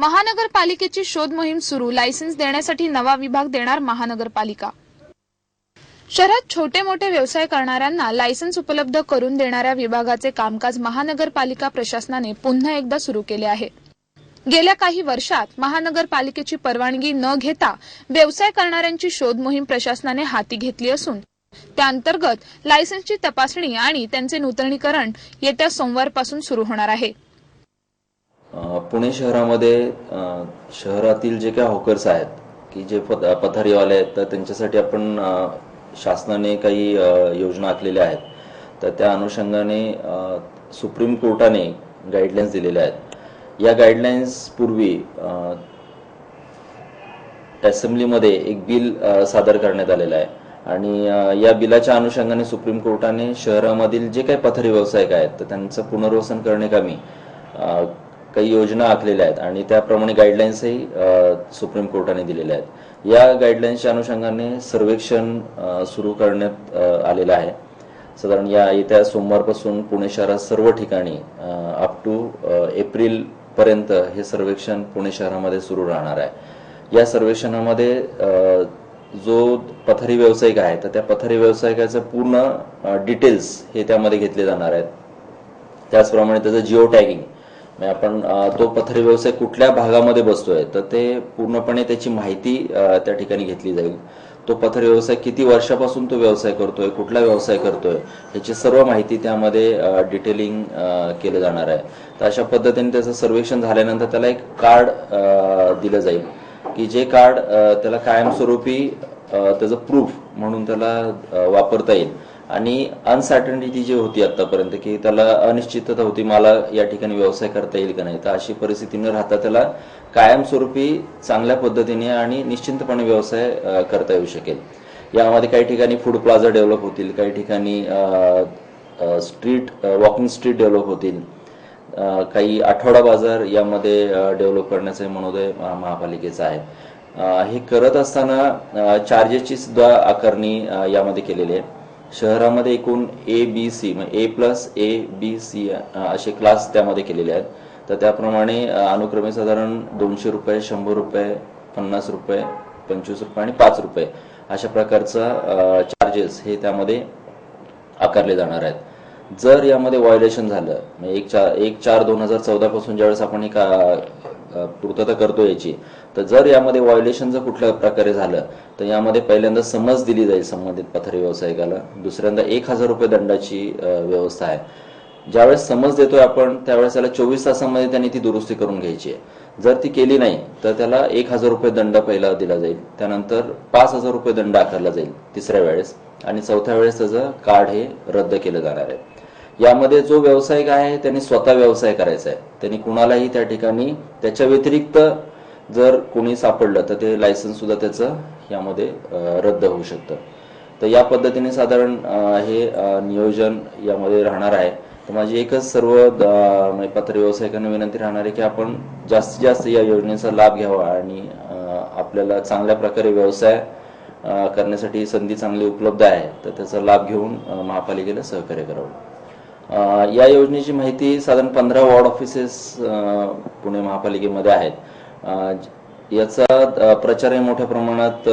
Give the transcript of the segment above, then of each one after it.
महानगरपालिकेची शोध मोहीम सुरू. लायसन्स देण्यासाठी नवा विभाग देणार महानगरपालिका. शहरात छोटे मोठे व्यवसाय करणाऱ्यांना लायसन्स उपलब्ध करून देणाऱ्या विभागाचे कामकाज महानगरपालिका प्रशासनाने पुन्हा एकदा सुरू केले आहे. गेल्या काही वर्षात महानगरपालिकेची परवानगी न घेता व्यवसाय करणाऱ्यांची शोध मोहीम प्रशासनाने हाती घेतली असून त्याअंतर्गत लायसन्सची तपासणी आणि त्यांचे नूतनीकरण येत्या सोमवारपासून सुरू होणार आहे. पुणे शहरामध्ये शहरातील जे काही हॉकर्स आहेत की जे पथ पथारीवाले आहेत तर त्यांच्यासाठी आपण शासनाने काही योजना आखलेल्या आहेत. तर त्या अनुषंगाने सुप्रीम कोर्टाने गाईडलाईन्स दिलेल्या आहेत. या गाईडलाईन्स पूर्वी असेंब्लीमध्ये एक बिल सादर करण्यात आलेलं आहे. आणि या बिलाच्या अनुषंगाने सुप्रीम कोर्टाने शहरामधील जे काही पथारी व्यावसायिक आहेत तर त्यांचं पुनर्वसन करणे कमी काही योजना आखलेल्या आहेत आणि त्याप्रमाणे गाईडलाईन्सही सुप्रीम कोर्टाने दिलेल्या आहेत. या गाईडलाईन्सच्या अनुषंगाने सर्वेक्षण सुरू करण्यात आलेलं आहे. साधारण या येत्या सोमवारपासून पुणे शहरात सर्व ठिकाणी अप टू एप्रिल पर्यंत हे सर्वेक्षण पुणे शहरामध्ये सुरू राहणार आहे. या सर्वेक्षणामध्ये जो पथारी व्यावसायिक आहे तर त्या पथारी व्यावसायिकाचं पूर्ण डिटेल्स हे त्यामध्ये घेतले जाणार आहेत. त्याचप्रमाणे त्याचं जिओ टॅगिंग आपण तो पथारी व्यवसाय कुठल्या भागामध्ये बसतोय तर ते पूर्णपणे त्याची माहिती त्या ठिकाणी घेतली जाईल. तो पथारी व्यवसाय किती वर्षापासून तो व्यवसाय करतोय कुठला व्यवसाय करतोय याची सर्व माहिती त्यामध्ये डिटेलिंग केलं जाणार आहे. तर अशा पद्धतीने त्याचं सर्वेक्षण झाल्यानंतर त्याला एक कार्ड दिलं जाईल की जे कार्ड त्याला कायमस्वरूपी त्याचं प्रूफ म्हणून त्याला वापरता येईल. आणि अनसर्टनिटी जी होती आतापर्यंत की त्याला अनिश्चितता होती मला या ठिकाणी व्यवसाय करता येईल का नाही तर अशी परिस्थिती न राहता त्याला कायमस्वरूपी चांगल्या पद्धतीने आणि निश्चिंतपणे व्यवसाय करता येऊ शकेल. यामध्ये काही ठिकाणी फूड प्लाझा डेव्हलप होतील काही ठिकाणी स्ट्रीट वॉकिंग स्ट्रीट डेव्हलप होतील. काही आठवडा बाजार यामध्ये डेव्हलप करण्याचा मनोदय महापालिकेचा आहे. हे करत असताना चार्जेसची सुद्धा आकारणी यामध्ये केलेली आहे. शहरामध्ये एकूण A B C A plus A B C असे क्लास त्यामध्ये केलेले आहेत. तर त्याप्रमाणे अनुक्रमे साधारण दोनशे रुपये शंभर रुपये पन्नास रुपये पंचवीस रुपये आणि पाच रुपये अशा प्रकारचा चार्जेस हे त्यामध्ये आकारले जाणार आहेत. जर यामध्ये व्हायोलेशन झालं एक चार एक चार दोन हजार चौदा पासून ज्यावेळेस आपण एक पूर्तता करतो याची. तर जर यामध्ये व्हायोलेशन जर कुठल्या प्रकारे झालं तर यामध्ये पहिल्यांदा समज दिली जाईल संबंधित पथारी व्यावसायिकाला. दुसऱ्यांदा एक हजार रुपये दंडाची व्यवस्था आहे. ज्यावेळेस समज देतोय आपण त्यावेळेस त्याला चोवीस तासामध्ये त्यांनी ती दुरुस्ती करून घ्यायची आहे. जर ती केली नाही तर त्याला एक हजार रुपये दंड पहिला दिला जाईल. त्यानंतर पाच हजार रुपये दंड आकारला जाईल तिसऱ्या वेळेस. आणि चौथ्या वेळेस त्याचं कार्ड हे रद्द केलं जाणार आहे. यामध्ये जो व्यावसायिक आहे त्यांनी स्वतः व्यवसाय करायचा आहे. त्यांनी कुणालाही त्या ठिकाणी त्याच्या व्यतिरिक्त जर कोणी सापडलं तर ते लायसन्स सुद्धा त्याचं यामध्ये रद्द होऊ शकतं. तर या पद्धतीने साधारण हे नियोजन यामध्ये राहणार आहे. तर माझी एकच सर्व म्हणजे पत्र व्यावसायिकांना विनंती राहणार आहे की आपण जास्तीत जास्त या योजनेचा लाभ घ्यावा आणि आपल्याला चांगल्या प्रकारे व्यवसाय करण्यासाठी संधी चांगली उपलब्ध आहे तर त्याचा लाभ घेऊन महापालिकेला सहकार्य करावं. या योजनेची माहिती साधारण पंधरा वॉर्ड ऑफिसेस पुणे महापालिकेमध्ये आहेत. याचा प्रचार प्रचारही मोठ्या प्रमाणात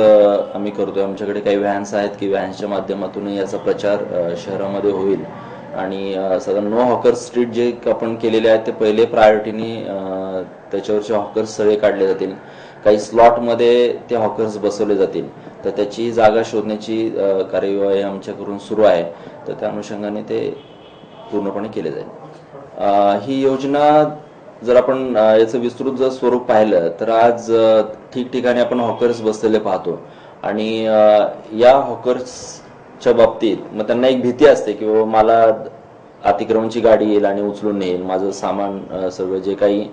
आम्ही करतोय. आमच्याकडे काही व्हॅन्स आहेत की व्हॅन्सच्या माध्यमातून याचा प्रचार शहरामध्ये होईल. आणि साधारण नो हॉकर स्ट्रीट जे आपण केलेले आहेत ते पहिले प्रायोरिटीने त्याच्यावरचे हॉकर्स सगळे काढले जातील. काही स्लॉटमध्ये ते हॉकर्स बसवले जातील. तर त्याची जागा शोधण्याची कार्यवाही आमच्याकडून सुरू आहे. तर त्या अनुषंगाने ते पूर्णपणे केले जाईल. ही योजना जर आपण याचं विस्तृत जर स्वरूप पाहिलं तर आज ठिकठिकाणी आपण हॉकर्स बसलेले पाहतो. आणि या हॉकर्सच्या बाबतीत मग त्यांना एक भीती असते की बाबा मला अतिक्रमणची गाडी येईल आणि उचलून नेईल माझं सामान सगळं जे काही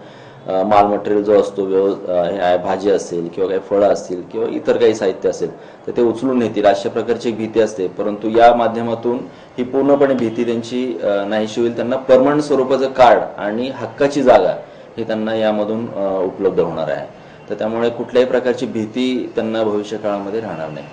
माल मटेरियल जो असतो व्यव हे आहे, भाजी असेल किंवा काही फळं असतील किंवा इतर काही साहित्य असेल तर ते उचलून नेतील. अशा प्रकारची एक भीती असते. परंतु या माध्यमातून ही पूर्णपणे भीती त्यांची नाहीशी होईल. त्यांना परमनंट स्वरूपाचं कार्ड आणि हक्काची जागा हे त्यांना यामधून उपलब्ध होणार आहे. तर त्यामुळे कुठल्याही प्रकारची भीती त्यांना भविष्य काळामध्ये राहणार नाही.